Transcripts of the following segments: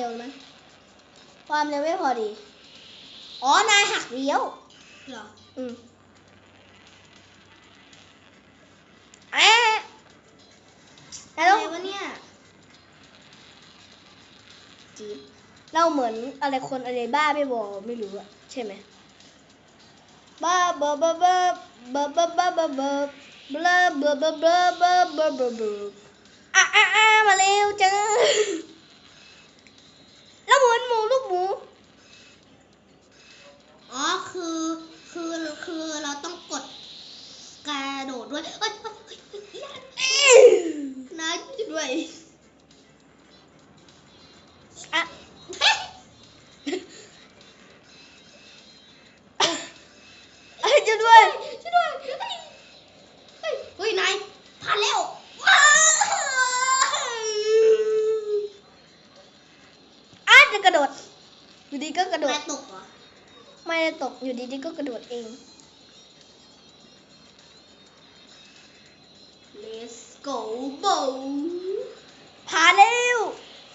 เร็วมั้ยความเร็วไม่พอดี อ๋อ นายหักเลี้ยว เหรอ อืมเอ๊ะนายอะต้ไรองวะเนี่ยจีบเราเหมือนอะไรคนอะไรบ้าไม่บอกไม่รู้อะใช่ไหมบ้าบ้าบ้าบ้าบ้าบ้าบ้าบ้าบ้าบลาบ้าบ้าบ้าบ้าบ้าบ้าบ้าอะอะอะมาเร็วจังแล้ วหมือนหมูลูกหมู อ๋อคือคือคือเราต้องกดกระโดดด้วย เอ้ยเอ้ยเอ้ยเอ้ยนะด้วย อยู่ดีๆก็กระโดดเอง Let's go go ผ่านเร็ว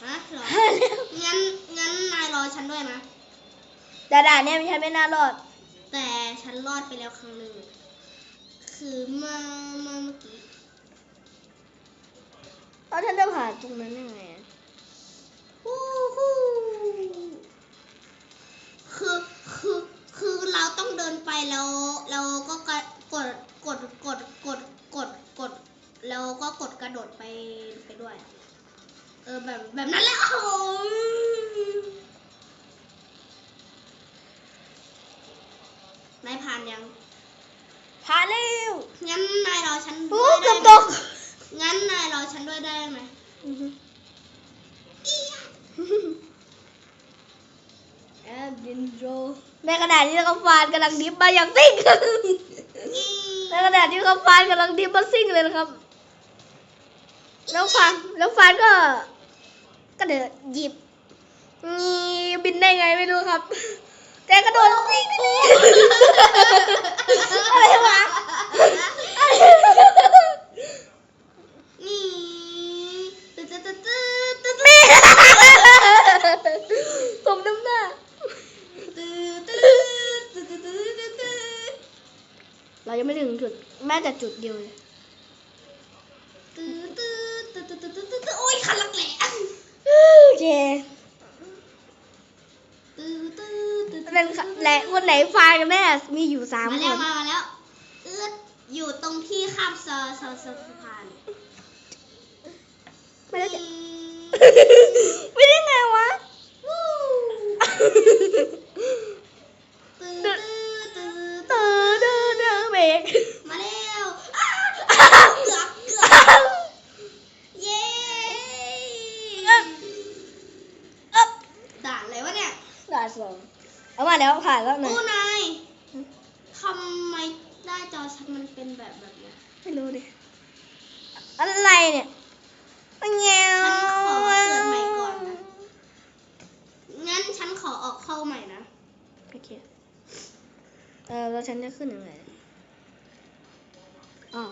ฮะเหรอผ่านเร็วงั้นงั้นนายรอฉันด้วยนะดาดาเนี่ยฉันไม่น่ารอด แต่ฉันรอดไปแล้วครั้งหนึ่ง คือเมื่อเมื่อเมื่อกี้แล้วฉันจะผ่านตรงนั้นยังไงอะฮู้ฮู้คือคือ คือเราต้องเดินไปแล้วเราก็กระกดกดกดกดกดกดแล้วก็กดกระโดดไปไปด้วย เออแบบแบบนั้นแหละโอ้ยนายผ่านยัง ผ่านเร็วงั้นนายรอฉันโอ้ด้วยเกืได้อบไหตมกงั้นนายรอฉันด้วยได้ไหมอือฮึแอบดินโร ในขณะที่เขาฟานกำลังดิฟมาอย่างซิ่งในขณะที่เขาฟานกำลังดิฟมาซิ่งเลยนะครับ แล้วฟานแล้วฟานก็ ก็เดินหยิบงีบินได้ไงไม่รู้ครับ แต่กระโดดซิ่งนี่อะไรวะอะไรวะ นี่ตึ๊ดตึ๊ดตึ๊ดตึ๊ดตึ๊ด แม่สมน้ำหน้า ตึ๊ดตึ๊ดตึ๊ดตึ๊ดตึ๊ดตึ๊ดตึ๊ด เรายังไม่ถึง จุดแม้แต่จุดเดียวเลยตึ๊ดตึ๊ดตึ๊ดตึ๊ดตึ๊ดตึ๊ดตึ๊ดโอ้ยคันลักแหละโอเคตึ๊ดตึ๊ดตึ๊ดเป็นแหละคนไหนฟานกันแน่มีอยู่สามมาคแล้วนมาแล้วเอื้ออยู่ตรงที่ข้ามสะสะสะพานไม่ได้จะ ไม่ได้ไงวะวู้ตึ๊ดตึ๊ดตึ๊ด เตอเดอเดอเบรก มาแล้วอ้าวเกือบเกือบเย้ เอ๊บ ด่านอะไรวะเนี่ย ด่านสองเอามาแล้วผ่านแล้วหน่อโอ้ยนายทำไมหน้าจอฉันมันเป็นแบบแบบเนี้ยไม่รู้ดิอะไรเนี่ยเงี้ยฉันขอเกิดใหม่ก่อนนะงั้นฉันขอออกเข้าใหม่นะโอเคเออแล้วฉันจะขึ้นยังไงอ๋อ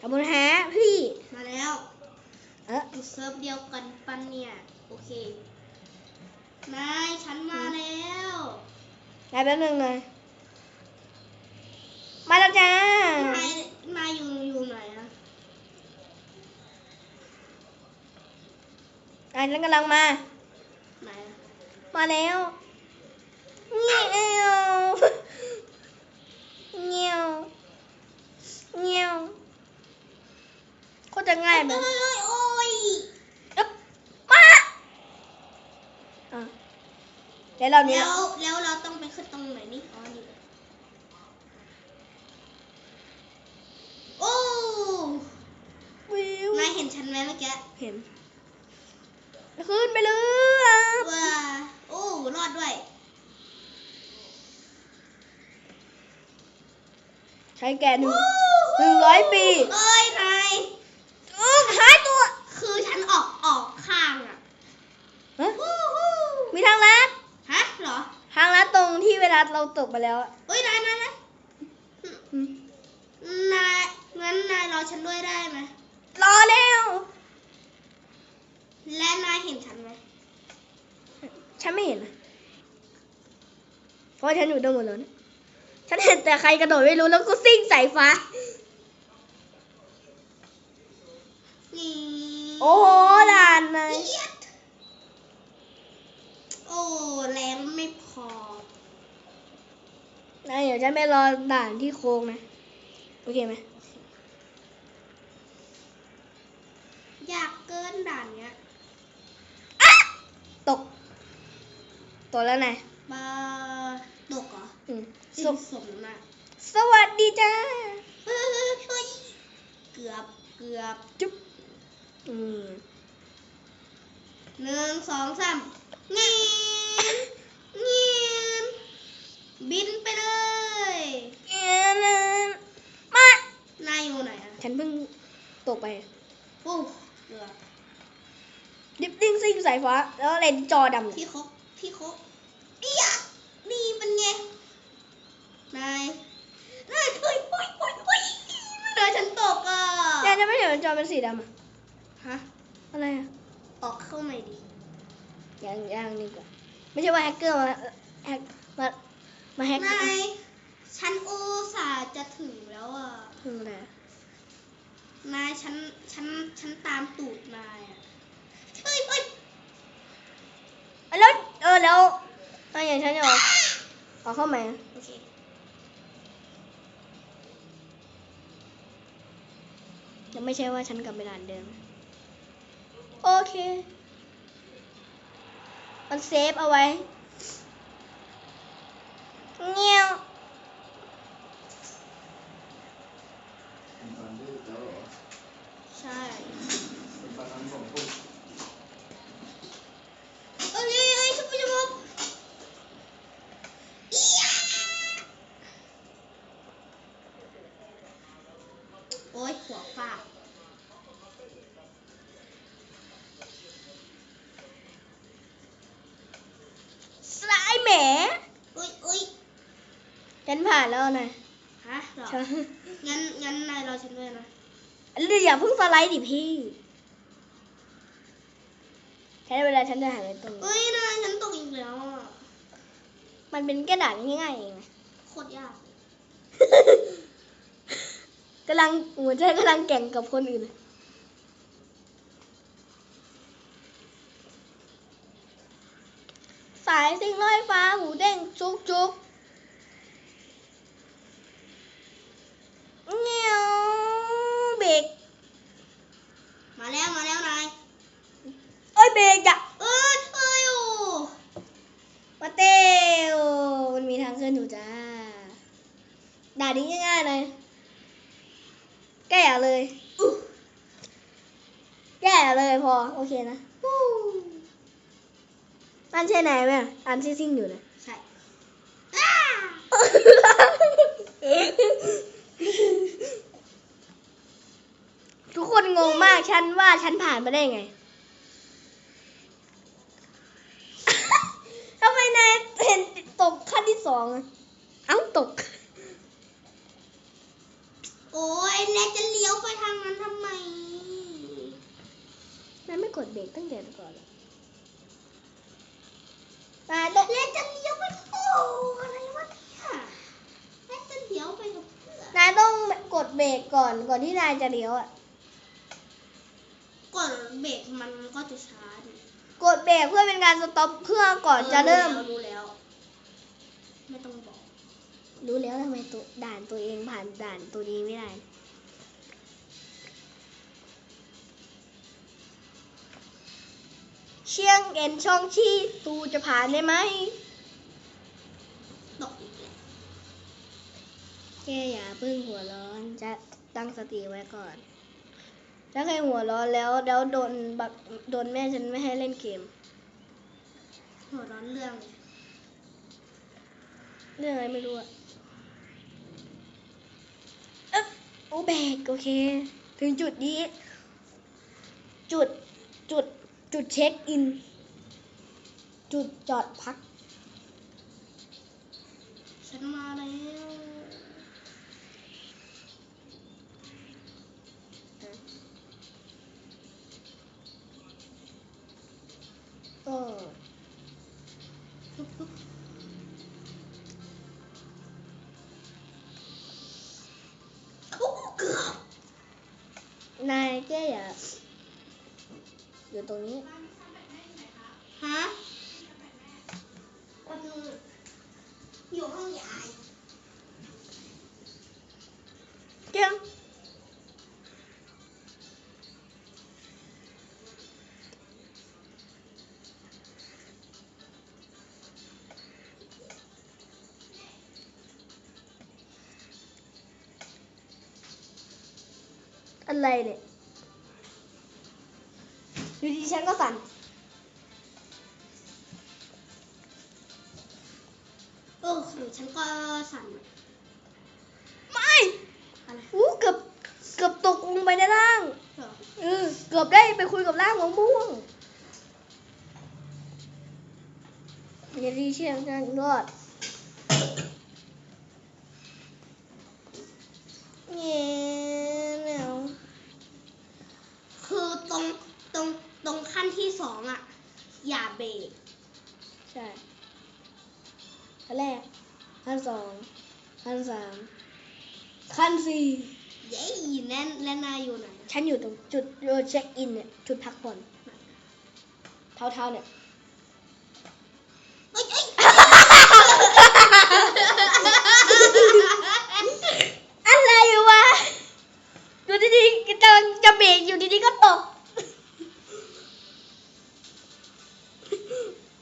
ขอบคุณฮะพี่มาแล้ว เอออยู่เซิร์ฟเดียวกันปันเนี่ย โอเคนายฉันมาแล้วนายแป๊บนึงเลยมาแล้วจ้านายนายอยู่อยู่ไหนอะนายฉันกำลังมาไหนอะมาแล้วเงี้ยวเงี้ยวเงี้ยวโคตรจะง่ายเลเอ้ย ยโอ้ย อึ๊บมา อะเดี๋ยวเรานี้แล้วแล้วเราต้องไปขึ้นตรงไหนนี่อ๋อนี่โอ้วิวกี้เห็น ขึ้นไปเลยว้าโอ้รอดด้วย ใช้แกนหนึ่งหนึ่งร้อยปี เอ้ยนาย เออหายตัว คือฉันออกออกข้างอะ ฮะ ฮู้ฮู้ มีทางลัด ฮะเหรอ ทางลัดตรง ที่เวลาเราตกไปแล้วอะเอ้ยนายนายนายอืมนายงั้นนายรอฉันด้วยได้ไหมรอแล้วและนายเห็นฉันไหมฉันไม่เห็นนะเพราะฉันอยู่ตรงบนรถฉันเห็นแต่ใครกระโดดไม่รู้แล้วก็ซิ่งใส่ฟ้า นี่ โอ้โหด่านไหนเอี๊ยดโอ้แรงไม่พอ นายเดี๋ยวฉันไปรอด่านที่โค้งนะ โอเคไหมอยากเกินด่านเนี้ยตก ตกแล้วนายบาตกเหรออืมสิ้สนวสมน่ะสวัสดีจ้าเฮ้ยเฮ้ยเฮ้ยเกือบเกือบจุ๊บอืมหนึ่งสองสามเงียนเงียนบินไปเลย เอ็นมา นายอยู่ไหนอะ ฉันเพิ่งตกไปโอ้เกือบดิฟติ้งซิ่งสายฟ้า แล้วเลนส์จอดำพี่คกพี่คกเอียะนี่เป็นไง นายนายเฮ้ยโอ้ยโอ้ยโอ้ยเดี๋ยวฉันตกอะเนี่ยจะไม่เห็นจอเป็นสีดำอะฮะ อะไรอะออกเข้าใหม่ดิยังยังนี่ก่อนไม่ใช่ว่าแฮกเกอร์มาแฮกมามาแฮกนายฉันอุตส่าห์จะถึงแล้วอะคืออะไรอะ นายฉันฉันฉันตามตูดนายอะเฮ้ยเฮ้ยแล้วเออแล้วเอาอย่างฉันจะออกออกเข้าไหมอะโอเคยังไม่ใช่ว่าฉันกลับไปด่านเดิม โอเค มันเซฟเอาไว้เงี้ยว ใช่เป็นตอนนั้นสองทุ่มเอ้ยเอ้ยเอ้ยชุบชุบชุบอียะโอ้ยหัวฟาดสไลด์แหมอุ้ยอุ้ยฉันผ่านแล้วนะฮะเหรอฉันงั้นงั้นนายรอฉันด้วยนะ อย่าเพิ่งสไลด์ดิพี่ใช้เวลาฉันจะหาอะไรตรงนี้เอ้ยนายฉันตกอีกแล้วอะมันเป็นกระดาษง่ายๆเองนะโคตรยากกำลังเหมือนฉันกำลังแข่งกับคนอื่นสายสิงลอยฟ้าหูเด้งจุกจุก อันใช่ไหนไหมอันซิ่งๆอยู่นะใช่อ้าทุกคนงงมากฉันว่าฉันผ่านมาได้ไงทำไมนายเห็นตกขั้นที่สองอะเอ้าตก โอ้ยแล้วจะเลี้ยวไปทางนั้นทำไมนายไม่กดเบรกตั้งแต่ก่อนเหรอนายต้อง แล้วจะเลี้ยวไปโอ้อะไรวะเนี่ยแล้วจะเลี้ยวไปกับเพื่อน นายต้องกด เบรกก่อนก่อนที่นายจะเลี้ยวอะ กดเบรกมันก็จะช้าดิกดเบรกเพื่อเป็นการสต็อปเพื่อก่อนจะเริ่ม รู้แล้ว ไม่ต้องบอก รู้แล้วทำไมตัวด่านตัวเองผ่านด่านตัวนี้ไม่ได้ เชียงเอ็นช่องชี่ตูจะผ่านได้ไหม แกอย่าเพิ่งหัวร้อนจะตั้งสติไว้ก่อน ถ้าใครหัวเร้อนแล้วแล้วโดนบักโดนแม่ฉันไม่ให้เล่นเกม หัวร้อนเรื่องเลยเรื่องอะไรไม่รู้อะเอ๊ะโอแบกโอเค ถึงจุดนี้ จุดจุดจุดเช็คอิน จุดจอดพัก นายแก้อย่าอยู่ตรงนี้ อะไรเนี่ยอยู่ดีฉันก็สั่นเออหรือฉันก็สั่นไม่อะไรอู้เกือบเกือบตกลงไปในล่างเหรอเออเกือบได้ไปคุยกับร่างของม่วงอย่าดีเชียงกันรอด สามขั้นสี่เย้แน่นและนายอยู่ไหนฉันอยู่ตรงจุดเช็คอินเนี่ยจุดพักผ่อนเท้าๆเนี่ยเอ้ยเอ้ยอะไรวะอยู่ดีๆกำลังจะเบรกอยู่ดีๆก็ตก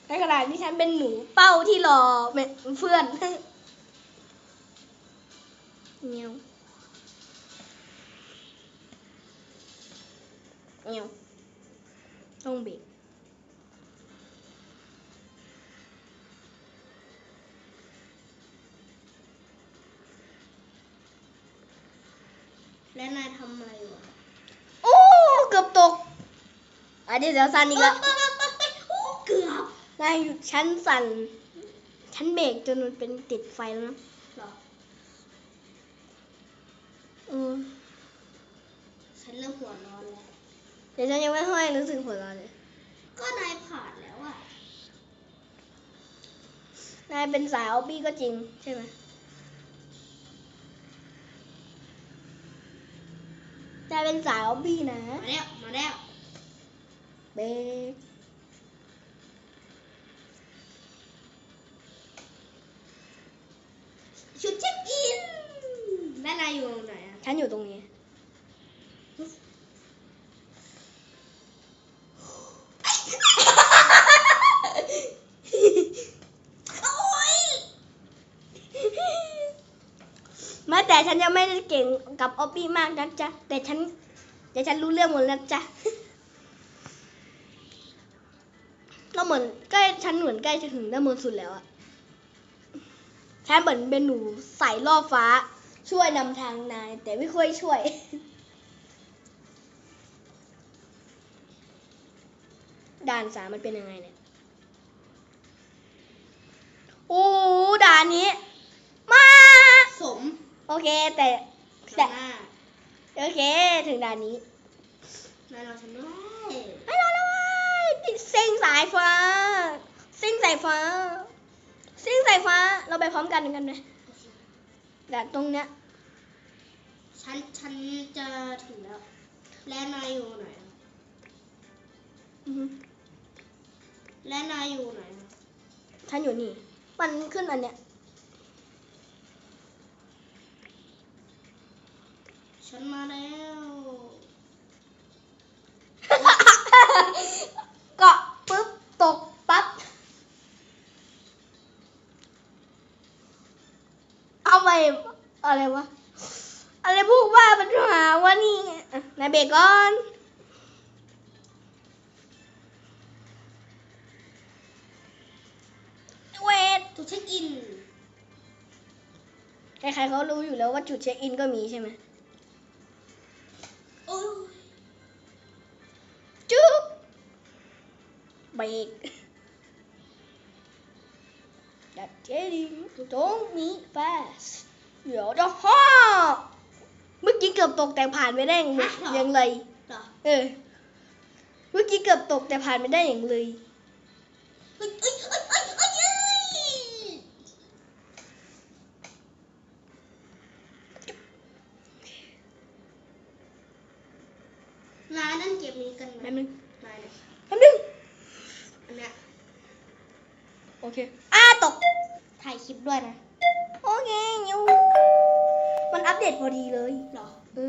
ในขณะที่ฉันเป็นหนูเป้าที่รอเพื่อน เงี้ยวเงี้ยวต้องเบรกและนายทำอะไรอยู่อะโอ้เกือบตก อันนี้เดี๋ยวสั่นอีกแล้วโอ้เกือบนายหยุดชั้นสั่น ชั้นเบรกจนมันเป็นติดไฟแล้วนะ ฉันเริ่มหัวร้อนแล้วเดี๋ยวฉันยังไม่ค่อยรู้สึกหัวเร้อนเลย ก็นายผ่านแล้วอะนายเป็นสายออบบี้ก็จริงใช่ไหมนายเป็นสายออบบี้นะมาแล้ว มาแล้ว เบรกชุดเช็คอิน และนายอยู่ไหนอะฉันอยู่ตรงนี้โอ้ย แม้แต่ฉันยังไม่ได้เก่งกับออบบี้มากนะจ๊ะแต่ฉันแต่ฉันรู้เรื่องหมดแล้วจ๊ะเราเหมือนใกล้ฉันเหมือนใกล้จะถึงด้านบนสุดแล้วอะฉันเหมือนเป็นหนูใส่ล่อฟ้าช่วยนำทางนายแต่ไม่ค่อยช่วย ด่านสามมันเป็นยังไงเนี่ยโอ้ด่านนี้ มาสม โอเคแต่แต่แต่หน้าโอเค ถึงด่านนี้นายรอฉันด้วยไม่รอแล้วเว้ยซิ่งสายฟ้าซิ่งสายฟ้าซิ่งสายฟ้าเราไปพร้อมกันกันไหมแต่ตรงเนี้ยฉันฉันจะถึงแล้ว และนายอยู่ไหนอะอือฮึ และนายอยู่ไหนฉันอยู่นี่ มันขึ้นอันเนี้ย ฉันมาแล้วเกาะปุ๊บ ตกปั๊บ เอาไปอะไรวะ อะไรพวกว่าปัญหาวะนี่นายเบรกก่อน จุดเช็คอินใครๆเขารู้อยู่แล้วว่าจุดเช็คอินก็มีใช่ไหมโอ้ยจุ๊บเบรกดัดเจดิงตรงนี้แฟสเดี๋ยวจะฮ่อเมื่อกี้เกือบตกแต่ผ่านไปได้อย่างอย่างไรเหรอเออเมื่อกี้เกือบตกแต่ผ่านไปได้อย่างเลยเอ้ยเอ้ยเอ้ยเอ้ยเอ้ยเอ้ยนายนั่นเก็บนี้กันไหม แป๊บนึง นายเนี่ย แป๊บนึง อันเนี้ย โอเค อ้าตก ถ่ายคลิป ด้ว